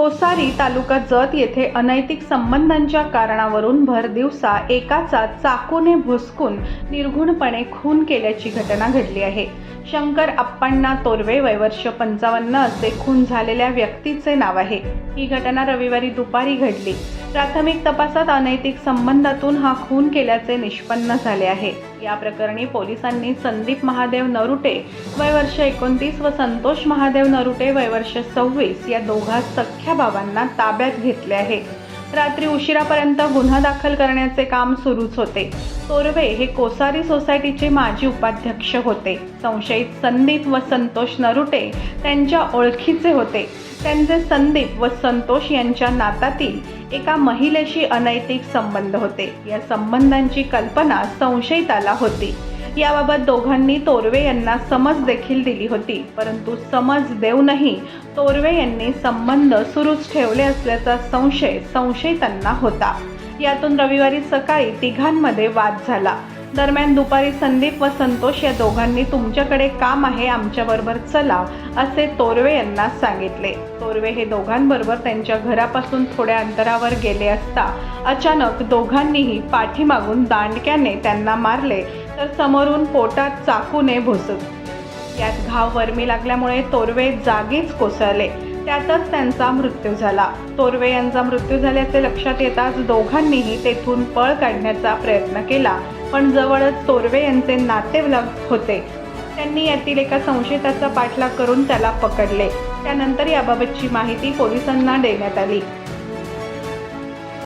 कोसारी तालुका जत येथे अनैतिक संबंधांच्या कारणावरून भर दिवसा एकाचा चाकूने भुसकून निर्घुणपणे खून केल्याची घटना घडली आहे. शंकर अप्पांना तोरवे वयवर्ष पंचावन्न असे खून झालेल्या व्यक्तीचे नाव आहे. ही घटना रविवारी दुपारी घडली. प्राथमिक तपासात अनैतिक संबंधातून हा खून केल्याचे निष्पन्न झाले आहे. या प्रकरणी पोलिसांनी संदीप महादेव नरुटे वयवर्ष एकोणतीस व संतोष महादेव नरुटे वयवर्ष सव्वीस या दोघा सख्या बाबांना ताब्यात घेतले आहे. रात्री उशिरापर्यंत गुन्हा दाखल करण्याचे काम सुरूच होते. तोरवे हे कोसारी सोसायटीचे माजी उपाध्यक्ष होते. संशयित संदीप व संतोष नरुटे त्यांच्या ओळखीचे होते. त्यांचे संदीप व संतोष यांच्या नातातील एका महिलेशी अनैतिक संबंध होते. या संबंधांची कल्पना संशयिताला होती. याबाबत दोघांनी तोरवे यांना समज देखील दिली होती. परंतु समज देऊनही तोरवे यांनी संबंध सुरूच ठेवले असल्याचा संशय संशयितांना होता. यातून रविवारी सकाळी तिघांमध्ये वाद झाला. दरम्यान दुपारी संदीप व संतोष या दोघांनी तुमच्याकडे काम आहे आमच्याबरोबर चला असे तोरवे यांना सांगितले. तोरवे हे दोघांबरोबर त्यांच्या घरापासून थोड्या अंतरावर गेले असता अचानक दोघांनीही पाठीमागून दांडक्याने त्यांना मारले तर समोरून पोटात चाकूने भोसत यात घाव वर्मी लागल्यामुळे तोरवे जागीच कोसळले. त्यातच त्यांचा मृत्यू झाला. तोरवे यांचा मृत्यू झाल्याचे लक्षात येताच दोघांनीही तेथून पळ काढण्याचा प्रयत्न केला. पण जवळच तोरवे यांचे नातेवाईक होते. त्यांनी यातील एका संशयिताचा पाठलाग करून त्याला पकडले. त्यानंतर याबाबतची माहिती पोलिसांना देण्यात आली.